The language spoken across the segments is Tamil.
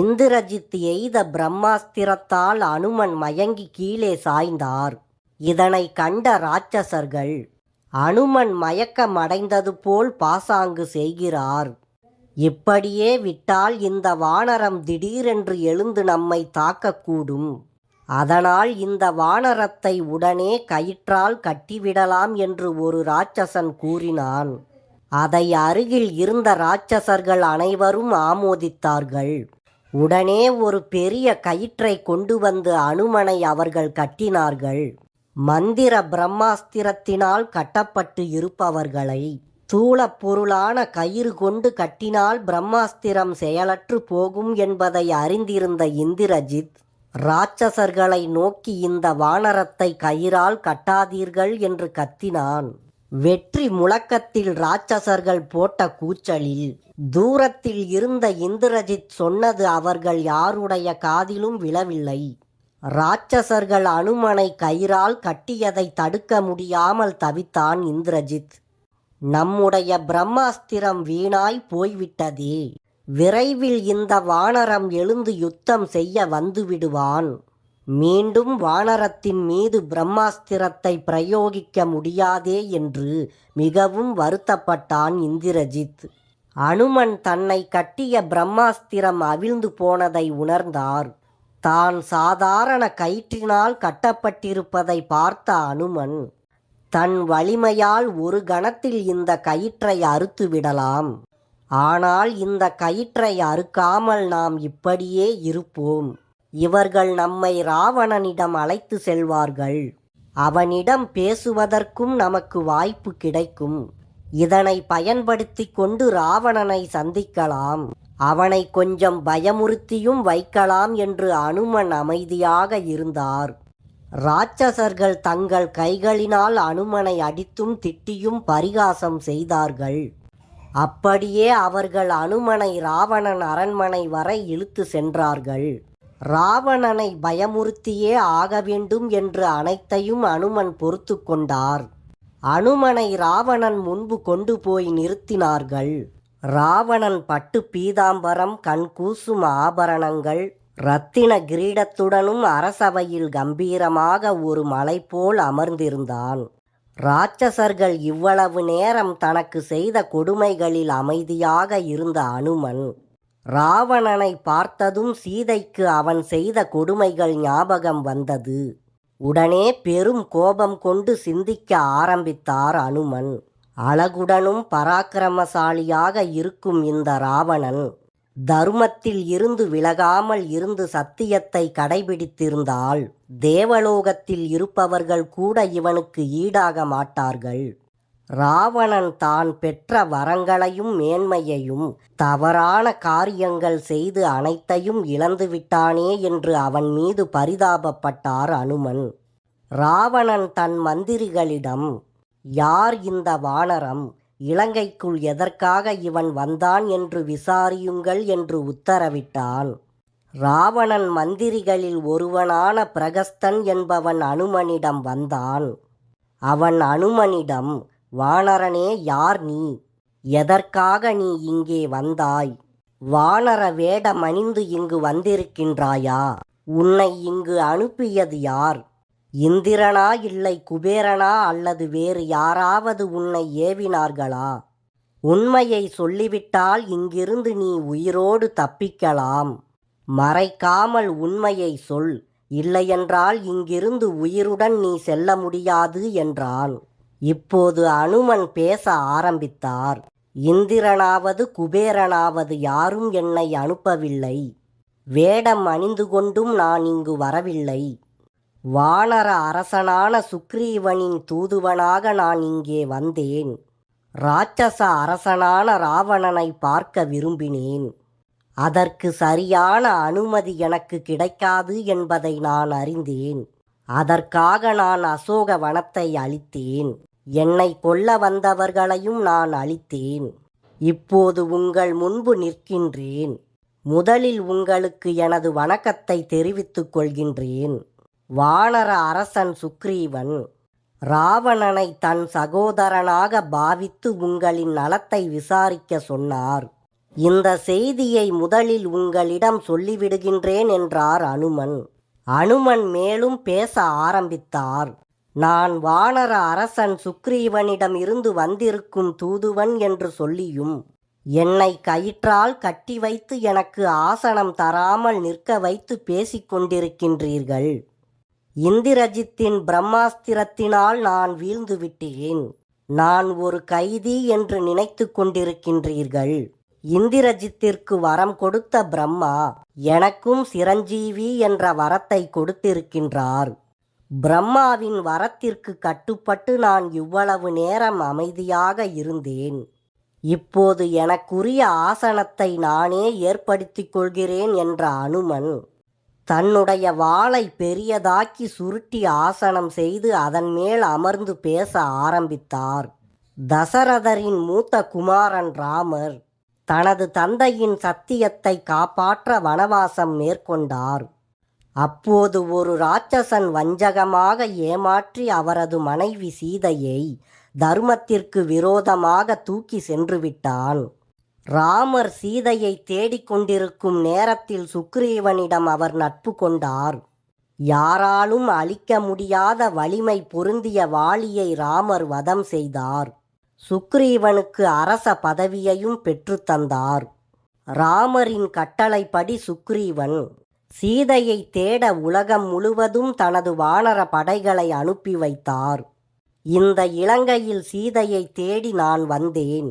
இந்திரஜித் எய்த பிரம்மாஸ்திரத்தால் அனுமன் மயங்கி கீழே சாய்ந்தார். இதனை கண்ட ராட்சசர்கள் அனுமன் மயக்கமடைந்தது போல் பாசாங்கு செய்கிறார். இப்படியே விட்டால் இந்த வானரம் திடீரென்று எழுந்து நம்மை தாக்கக்கூடும். அதனால் இந்த வானரத்தை உடனே கயிற்றால் கட்டிவிடலாம் என்று ஒரு ராட்சசன் கூறினான். அதை அருகில் இருந்த ராட்சசர்கள் அனைவரும் ஆமோதித்தார்கள். உடனே ஒரு பெரிய கயிற்றை கொண்டு வந்து அனுமனை அவர்கள் கட்டினார்கள். மந்திர பிரம்மாஸ்திரத்தினால் கட்டப்பட்டு இருப்பவர்களை தூளப் பொருளான கயிறு கொண்டு கட்டினால் பிரம்மாஸ்திரம் செயலற்று போகும் என்பதை அறிந்திருந்த இந்திரஜித் ராட்சசர்களை நோக்கி இந்த வானரத்தை கயிறால் கட்டாதீர்கள் என்று கத்தினான். வெற்றி முழக்கத்தில் ராட்சசர்கள் போட்ட கூச்சலில் தூரத்தில் இருந்த இந்திரஜித் சொன்னது அவர்கள் யாருடைய காதிலும் விழவில்லை. ராட்சசர்கள் அனுமனை கயிறால் கட்டியதை தடுக்க முடியாமல் தவித்தான் இந்திரஜித். நம்முடைய பிரம்மாஸ்திரம் வீணாய் போய்விட்டதே. விரைவில் இந்த வானரம் எழுந்து யுத்தம் செய்ய வந்துவிடுவான். மீண்டும் வானரத்தின் மீது பிரம்மாஸ்திரத்தை பிரயோகிக்க முடியாதே என்று மிகவும் வருத்தப்பட்டான் இந்திரஜித். அனுமன் தன்னை கட்டிய பிரம்மாஸ்திரம் அவிழ்ந்து போனதை உணர்ந்தார். தான் சாதாரண கயிற்றினால் கட்டப்பட்டிருப்பதை பார்த்த அனுமன் தன் வலிமையால் ஒரு கணத்தில் இந்த கயிற்றை அறுத்து விடலாம். ஆனால் இந்த கயிற்றை அறுக்காமல் நாம் இப்படியே இருப்போம். இவர்கள் நம்மை ராவணனிடம் அழைத்து செல்வார்கள். அவனிடம் பேசுவதற்கும் நமக்கு வாய்ப்பு கிடைக்கும். இதனை பயன்படுத்தி கொண்டு ராவணனை சந்திக்கலாம். அவனை கொஞ்சம் பயமுறுத்தியும் வைக்கலாம் என்று அனுமன் அமைதியாக இருந்தார். ராட்சசர்கள் தங்கள் கைகளினால் அனுமனை அடித்தும் திட்டியும் பரிகாசம் செய்தார்கள். அப்படியே அவர்கள் அனுமனை ராவணன் அரண்மனை வரை இழுத்து சென்றார்கள். ராவணனை பயமுறுத்தியே ஆக வேண்டும் என்று அனைத்தையும் அனுமன் பொறுத்து கொண்டார். அனுமனை ராவணன் முன்பு கொண்டு போய் நிறுத்தினார்கள். ராவணன் பட்டு பீதாம்பரம் கண்கூசும் ஆபரணங்கள் ரத்தின கிரீடத்துடனும் அரசவையில் கம்பீரமாக ஒரு மலை போல் அமர்ந்திருந்தான். ராட்சசர்கள் இவ்வளவு நேரம் தனக்கு செய்த கொடுமைகளில் அமைதியாக இருந்த அனுமன் ராவணனை பார்த்ததும் சீதைக்கு அவன் செய்த கொடுமைகள் ஞாபகம் வந்தது. உடனே பெரும் கோபம் கொண்டு சிந்திக்க ஆரம்பித்தார் அனுமன். அழகுடனும் பராக்கிரமசாலியாக இருக்கும் இந்த ராவணன் தர்மத்தில் இருந்து விலகாமல் இருந்து சத்தியத்தை கடைபிடித்திருந்தால் தேவலோகத்தில் இருப்பவர்கள் கூட இவனுக்கு ஈடாக மாட்டார்கள். ராவணன் தான் பெற்ற வரங்களையும் மேன்மையையும் தவறான காரியங்கள் செய்து அனைத்தையும் இழந்து விட்டானே என்று அவன் மீது பரிதாபப்பட்டார் அனுமன். ராவணன் தன் மந்திரிகளிடம் யார் இந்த வானரம்? இலங்கைக்குள் எதற்காக இவன் வந்தான் என்று விசாரியுங்கள் என்று உத்தரவிட்டான். ராவணன் மந்திரிகளில் ஒருவனான பிரகஸ்தன் என்பவன் அனுமனிடம் வந்தான். அவன் அனுமனிடம் வானரனே யார் நீ? எதற்காக நீ இங்கே வந்தாய்? வானர வேடமணிந்து இங்கு வந்திருக்கின்றாயா? உன்னை இங்கு அனுப்பியது யார்? இந்திரனா இல்லை குபேரனா? அல்லது வேறு யாராவது உன்னை ஏவினார்களா? உண்மையை சொல்லிவிட்டால் இங்கிருந்து நீ உயிரோடு தப்பிக்கலாம். மறைக்காமல் உண்மையை சொல். இல்லையென்றால் இங்கிருந்து உயிருடன் நீ செல்ல முடியாது என்றான். இப்போது அனுமன் பேச ஆரம்பித்தார். இந்திரனாவது குபேரனாவது யாரும் என்னை அனுப்பவில்லை. வேடம் அணிந்து கொண்டும் நான் இங்கு வரவில்லை. வானர அரசனான சுக்ரீவனின் தூதுவனாக நான் இங்கே வந்தேன். ராட்சச அரசனான ராவணனை பார்க்க விரும்பினேன். அதற்கு சரியான அனுமதி எனக்கு கிடைக்காது என்பதை நான் அறிந்தேன். அதற்காக நான் அசோக வனத்தை அளித்தேன் என்னை கொல்ல வந்தவர்களையும் நான் அழித்தேன். இப்போது உங்கள் முன்பு நிற்கின்றேன். முதலில் உங்களுக்கு எனது வணக்கத்தை தெரிவித்துக் கொள்கின்றேன். வானர அரசன் சுக்ரீவன் ராவணனை தன் சகோதரனாக பாவித்து உங்களின் நலத்தை விசாரிக்க சொன்னார். இந்த செய்தியை முதலில் உங்களிடம் சொல்லிவிடுகின்றேன் என்றார் அனுமன். அனுமன் மேலும் பேச ஆரம்பித்தார். நான் வானர அரசன் சுக்ரீவனிடம் இருந்து வந்திருக்கும் தூதுவன் என்று சொல்லியும் என்னை கயிற்றால் கட்டி வைத்து எனக்கு ஆசனம் தராமல் நிற்க வைத்து பேசிக் கொண்டிருக்கின்றீர்கள். இந்திரஜித்தின் பிரம்மாஸ்திரத்தினால் நான் வீழ்ந்து விட்டேன். நான் ஒரு கைதி என்று நினைத்து கொண்டிருக்கின்றீர்கள். இந்திரஜித்திற்கு வரம் கொடுத்த பிரம்மா எனக்கும் சிரஞ்சீவி என்ற வரத்தை கொடுத்திருக்கின்றார். பிரம்மாவின் வரத்திற்கு கட்டுப்பட்டு நான் இவ்வளவு நேரம் அமைதியாக இருந்தேன். இப்போது எனக்குரிய ஆசனத்தை நானே ஏற்படுத்திக் கொள்கிறேன் என்ற அனுமன் தன்னுடைய வாளை பெரியதாக்கி சுருட்டி ஆசனம் செய்து அதன் மேல் அமர்ந்து பேச ஆரம்பித்தார். தசரதரின் மூத்த குமாரன் ராமர் தனது தந்தையின் சத்தியத்தை காப்பாற்ற வனவாசம் மேற்கொண்டார். அப்போது ஒரு ராட்சசன் வஞ்சகமாக ஏமாற்றி அவரது மனைவி சீதையை தர்மத்திற்கு விரோதமாக தூக்கி சென்று விட்டான் ராமர் சீதையை தேடிக்கொண்டிருக்கும் நேரத்தில் சுக்ரீவனிடம் அவர் நட்பு கொண்டார். யாராலும் அழிக்க முடியாத வலிமை பொருந்திய வாளியை ராமர் வதம் செய்தார். சுக்ரீவனுக்கு அரச பதவியையும் பெற்றுத்தந்தார் ராமரின் கட்டளைப்படி சுக்ரீவன் சீதையை தேட உலகம் முழுவதும் தனது வானர படைகளை அனுப்பி வைத்தார். இந்த இலங்கையில் சீதையை தேடி நான் வந்தேன்.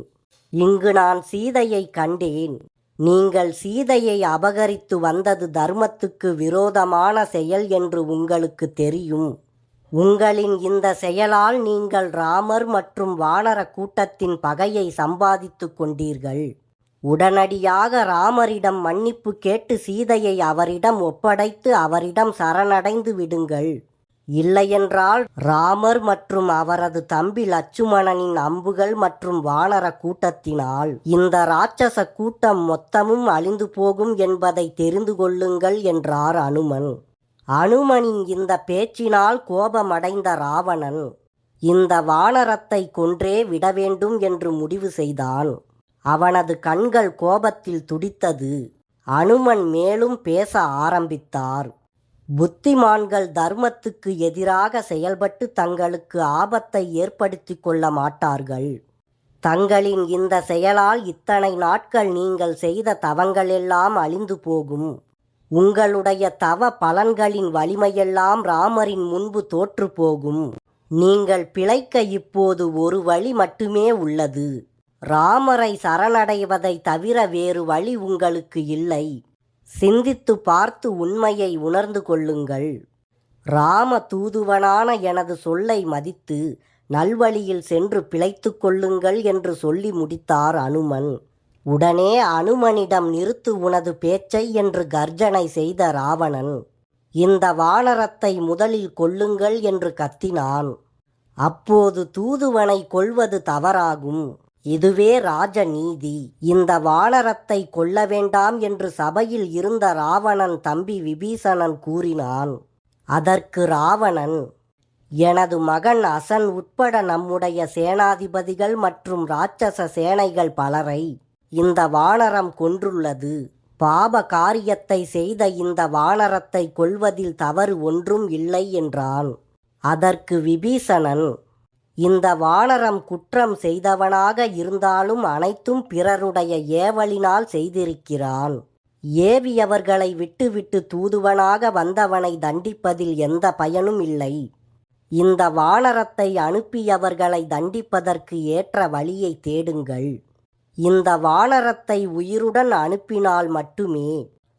இங்கு நான் சீதையை கண்டேன். நீங்கள் சீதையை அபகரித்து வந்தது தர்மத்துக்கு விரோதமான செயல் என்று உங்களுக்கு தெரியும். உங்களின் இந்த செயலால் நீங்கள் ராமர் மற்றும் வானர கூட்டத்தின் பகையை சம்பாதித்துக் கொண்டீர்கள். உடனடியாக ராமரிடம் மன்னிப்பு கேட்டு சீதையை அவரிடம் ஒப்படைத்து அவரிடம் சரணடைந்து விடுங்கள். இல்லையென்றால் ராமர் மற்றும் அவரது தம்பி லட்சுமணனின் அம்புகள் மற்றும் வானர கூட்டத்தினால் இந்த ராட்சச கூட்டம் மொத்தமும் அழிந்து போகும் என்பதை தெரிந்து கொள்ளுங்கள் என்றார் அனுமன். அனுமனின் இந்த பேச்சினால் கோபமடைந்த ராவணன் இந்த வானரத்தை கொன்றே விட வேண்டும் என்று முடிவு செய்தான். அவனது கண்கள் கோபத்தில் துடித்தது. அனுமன் மேலும் பேச ஆரம்பித்தார். புத்திமான்கள் தர்மத்துக்கு எதிராக செயல்பட்டு தங்களுக்கு ஆபத்தை ஏற்படுத்தி கொள்ள மாட்டார்கள். தங்களின் இந்த செயலால் இத்தனை நாட்கள் நீங்கள் செய்த தவங்களெல்லாம் அழிந்து போகும். உங்களுடைய தவ பலன்களின் வலிமையெல்லாம் ராமரின் முன்பு தோற்று போகும் நீங்கள் பிழைக்க இப்போது ஒரு வழி மட்டுமே உள்ளது. ராமரை சரணடைவதை தவிர வேறு வழி உங்களுக்கு இல்லை. சிந்தித்து பார்த்து உண்மையை உணர்ந்து கொள்ளுங்கள். ராம தூதுவனான எனது சொல்லை மதித்து நல்வழியில் சென்று பிழைத்து கொள்ளுங்கள் என்று சொல்லி முடித்தார் அனுமன். உடனே அனுமனிடம் நிறுத்து உனது பேச்சை என்று கர்ஜனை செய்த ராவணன் இந்த வானரத்தை முதலில் கொள்ளுங்கள் என்று கத்தினான். அப்போது தூதுவனை கொள்வது தவறாகும். இதுவே ராஜநீதி. இந்த வானரத்தை கொல்ல வேண்டாம் என்று சபையில் இருந்த ராவணன் தம்பி விபீஷணன் கூறினான். அதற்கு ராவணன் எனது மகன் அசன் உட்பட நம்முடைய சேனாதிபதிகள் மற்றும் ராட்சச சேனைகள் பலரை இந்த வானரம் கொன்றுள்ளது. பாப காரியத்தை செய்த இந்த வானரத்தை கொல்வதில் தவறு ஒன்றும் இல்லை என்றான். அதற்கு விபீஷணன் இந்த வானரம் குற்றம் செய்தவனாக இருந்தாலும் அனைத்தும் பிறருடைய ஏவலினால் செய்திருக்கிறான். ஏவியவர்களை விட்டுவிட்டு தூதுவனாக வந்தவனை தண்டிப்பதில் எந்த பயனும் இல்லை. இந்த வானரத்தை அனுப்பியவர்களை தண்டிப்பதற்கு ஏற்ற வழியை தேடுங்கள். இந்த வானரத்தை உயிருடன் அனுப்பினால் மட்டுமே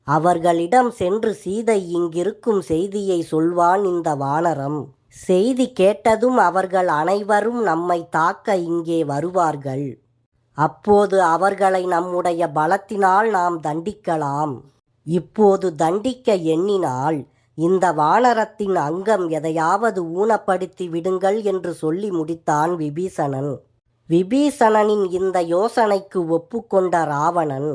அவர்களிடம் சென்று சீதை இங்கிருக்கும் செய்தியை சொல்வான் இந்த வானரம் செய்தி கேட்டதும் அவர்கள் அனைவரும் நம்மை தாக்க இங்கே வருவார்கள். அப்போது அவர்களை நம்முடைய பலத்தினால் நாம் தண்டிக்கலாம். இப்போது தண்டிக்க எண்ணினால் இந்த வானரத்தின் அங்கம் எதையாவது ஊனப்படுத்தி விடுங்கள் என்று சொல்லி முடித்தான் விபீஷணன். விபீஷணனின் இந்த யோசனைக்கு ஒப்புக்கொண்ட ராவணன்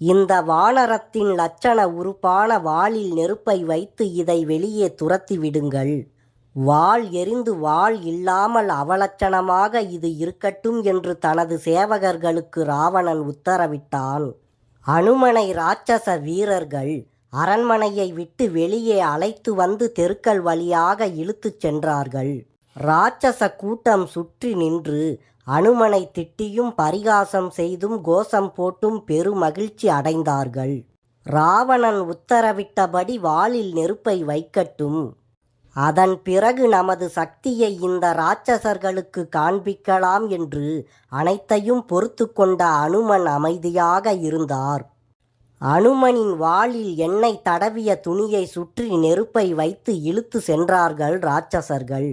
இந்த வானரத்தின் லட்சண உறுப்பான வாளில் நெருப்பை வைத்து இதை வெளியே துரத்தி விடுங்கள். வாள் எரிந்து வாள் இல்லாமல் அவலட்சணமாக இது இருக்கட்டும் என்று தனது சேவகர்களுக்கு ராவணன் உத்தரவிட்டான். அனுமனை ராட்சச வீரர்கள் அரண்மனையை விட்டு வெளியே அழைத்து வந்து தெருக்கள் வழியாக இழுத்துச் சென்றார்கள். ராட்சச கூட்டம் சுற்றி நின்று அனுமனை திட்டியும் பரிகாசம் செய்தும் கோஷம் போட்டும் பெருமகிழ்ச்சி அடைந்தார்கள். ராவணன் உத்தரவிட்டபடி வாளில் நெருப்பை வைக்கட்டும். அதன் பிறகு நமது சக்தியை இந்த ராட்சசர்களுக்கு காண்பிக்கலாம் என்று அனைத்தையும் பொறுத்து கொண்ட அனுமன் அமைதியாக இருந்தார். அனுமனின் வாளில் எண்ணெய் தடவிய துணியை சுற்றி நெருப்பை வைத்து இழுத்து சென்றார்கள் ராட்சசர்கள்.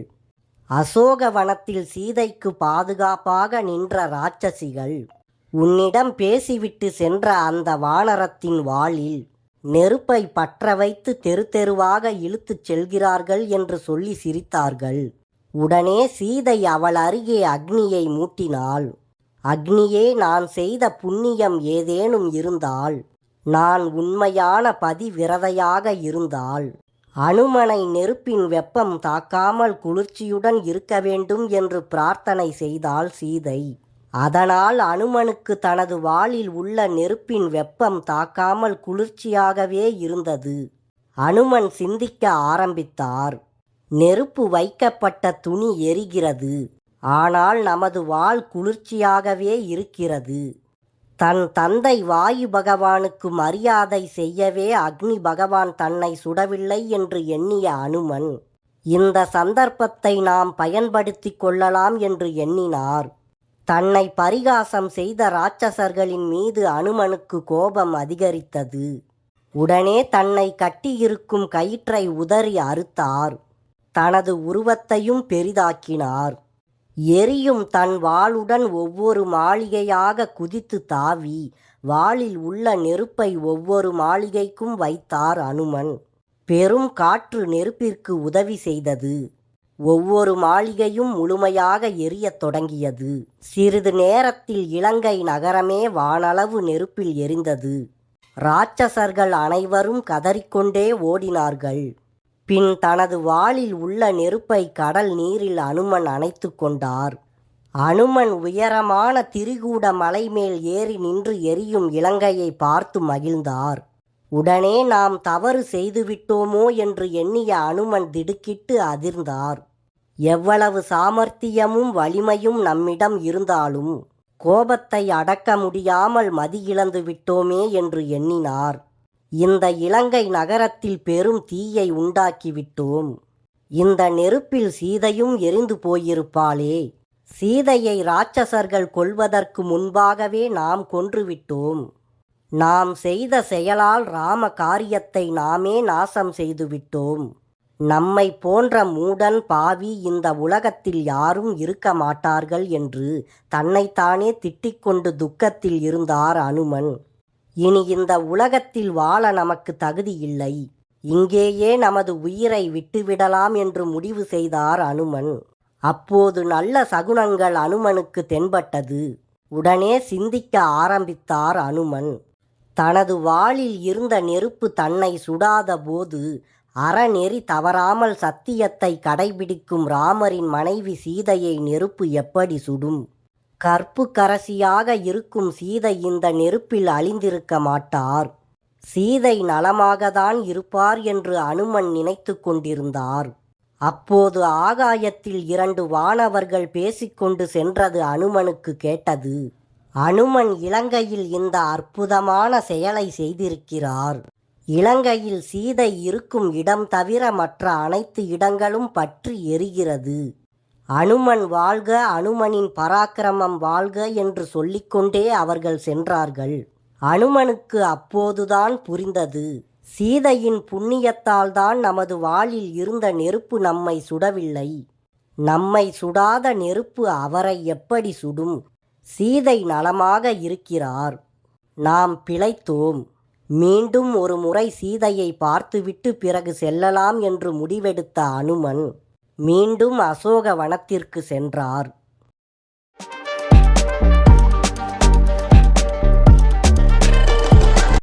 அசோகவனத்தில் சீதைக்கு பாதுகாப்பாக நின்ற ராட்சசிகள் உன்னிடம் பேசிவிட்டு சென்ற அந்த வானரத்தின் வாளில் நெருப்பை பற்ற வைத்து தெரு தெருவாக இழுத்துச் செல்கிறார்கள் என்று சொல்லி சிரித்தார்கள். உடனே சீதை அவள் அருகே அக்னியை மூட்டினாள். அக்னியே நான் செய்த புண்ணியம் ஏதேனும் இருந்தால் நான் உண்மையான பதிவிரதையாக இருந்தால் அனுமனை நெருப்பின் வெப்பம் தாக்காமல் குளிர்ச்சியுடன் இருக்க வேண்டும் என்று பிரார்த்தனை செய்தாள் சீதை. அதனால் அனுமனுக்கு தனது வாளில் உள்ள நெருப்பின் வெப்பம் தாக்காமல் குளிர்ச்சியாகவே இருந்தது. அனுமன் சிந்திக்க ஆரம்பித்தார். நெருப்பு வைக்கப்பட்ட துணி எரிகிறது. ஆனால் நமது வாள் குளிர்ச்சியாகவே இருக்கிறது. தன் தந்தை வாயு பகவானுக்கு மரியாதை செய்யவே அக்னி பகவான் தன்னை சுடவில்லை என்று எண்ணிய அனுமன் இந்த சந்தர்ப்பத்தை நாம் பயன்படுத்திக் கொள்ளலாம் என்று எண்ணினார். தன்னை பரிகாசம் செய்த ராட்சசர்களின் மீது அனுமனுக்கு கோபம் அதிகரித்தது. உடனே தன்னை கட்டியிருக்கும் கயிற்றை உதறி அறுத்தார். தனது உருவத்தையும் பெரிதாக்கினார். எரியும் தன் வாளுடன் ஒவ்வொரு மாளிகையாக குதித்து தாவி வாளில் உள்ள நெருப்பை ஒவ்வொரு மாளிகைக்கும் வைத்தார் அனுமன். பெரும் காற்று நெருப்பிற்கு உதவி செய்தது. ஒவ்வொரு மாளிகையும் முழுமையாக எரியத் தொடங்கியது. சிறிது நேரத்தில் இலங்கை நகரமே வானளவு நெருப்பில் எரிந்தது. ராட்சசர்கள் அனைவரும் கதறிக்கொண்டே ஓடினார்கள். பின் தனது வாளில் உள்ள நெருப்பை கடல் நீரில் அனுமன் அணைத்து கொண்டார். அனுமன் உயரமான திரிகூட மலை மேல் ஏறி நின்று எரியும் இலங்கையை பார்த்து மகிழ்ந்தார். உடனே நாம் தவறு செய்துவிட்டோமோ? என்று எண்ணிய அனுமன் திடுக்கிட்டு அதிர்ந்தார். எவ்வளவு சாமர்த்தியமும் வலிமையும் நம்மிடம் இருந்தாலும் கோபத்தை அடக்க முடியாமல் மதியிழந்து விட்டோமே என்று எண்ணினார். இந்த இலங்கை நகரத்தில் பெரும் தீயை உண்டாக்கிவிட்டோம் இந்த நெருப்பில் சீதையும் எரிந்து போயிருப்பாளே. சீதையை ராட்சசர்கள் கொல்வதற்கு முன்பாகவே நாம் கொன்றுவிட்டோம் நாம் செய்த செயலால் ராம காரியத்தை நாமே நாசம் செய்துவிட்டோம் நம்மை போன்ற மூடன் பாவி இந்த உலகத்தில் யாரும் இருக்க மாட்டார்கள் என்று தன்னைத்தானே திட்டிக்கொண்டு துக்கத்தில் இருந்தார் அனுமன். இனி இந்த உலகத்தில் வாழ நமக்கு தகுதி இல்லை. இங்கேயே நமது உயிரை விட்டுவிடலாம் என்று முடிவு செய்தார் அனுமன். அப்போது நல்ல சகுனங்கள் அனுமனுக்கு தென்பட்டது. உடனே சிந்திக்க ஆரம்பித்தார் அனுமன். தனது வாளில் இருந்த நெருப்பு தன்னை சுடாத போது அறநெறி தவறாமல் சத்தியத்தை கடைபிடிக்கும் ராமரின் மனைவி சீதையை நெருப்பு எப்படி சுடும்? கற்பு கரசியாக இருக்கும் சீதை இந்த நெருப்பில் அழிந்திருக்க மாட்டார். சீதை நலமாகத்தான் இருப்பார் என்று அனுமன் நினைத்து கொண்டிருந்தார். அப்போது ஆகாயத்தில் இரண்டு வானவர்கள் பேசிக்கொண்டு சென்றது அனுமனுக்கு கேட்டது. அனுமன் இலங்கையில் இந்த அற்புதமான செயலை செய்திருக்கிறார். இலங்கையில் சீதை இருக்கும் இடம் தவிர மற்ற அனைத்து இடங்களும் பற்றி எரிகிறது. அனுமன் வாழ்க அனுமனின் பராக்கிரமம் வாழ்க என்று சொல்லிக்கொண்டே அவர்கள் சென்றார்கள். அனுமனுக்கு அப்போதுதான் புரிந்தது. சீதையின் புண்ணியத்தால் தான் நமது வாளில் இருந்த நெருப்பு நம்மை சுடவில்லை. நம்மை சுடாத நெருப்பு அவரை எப்படி சுடும்? சீதை நலமாக இருக்கிறார். நாம் பிழைத்தோம். மீண்டும் ஒரு முறை சீதையை பார்த்துவிட்டு பிறகு செல்லலாம் என்று முடிவெடுத்த அனுமன் மீண்டும் அசோக வனத்திற்கு சென்றார்.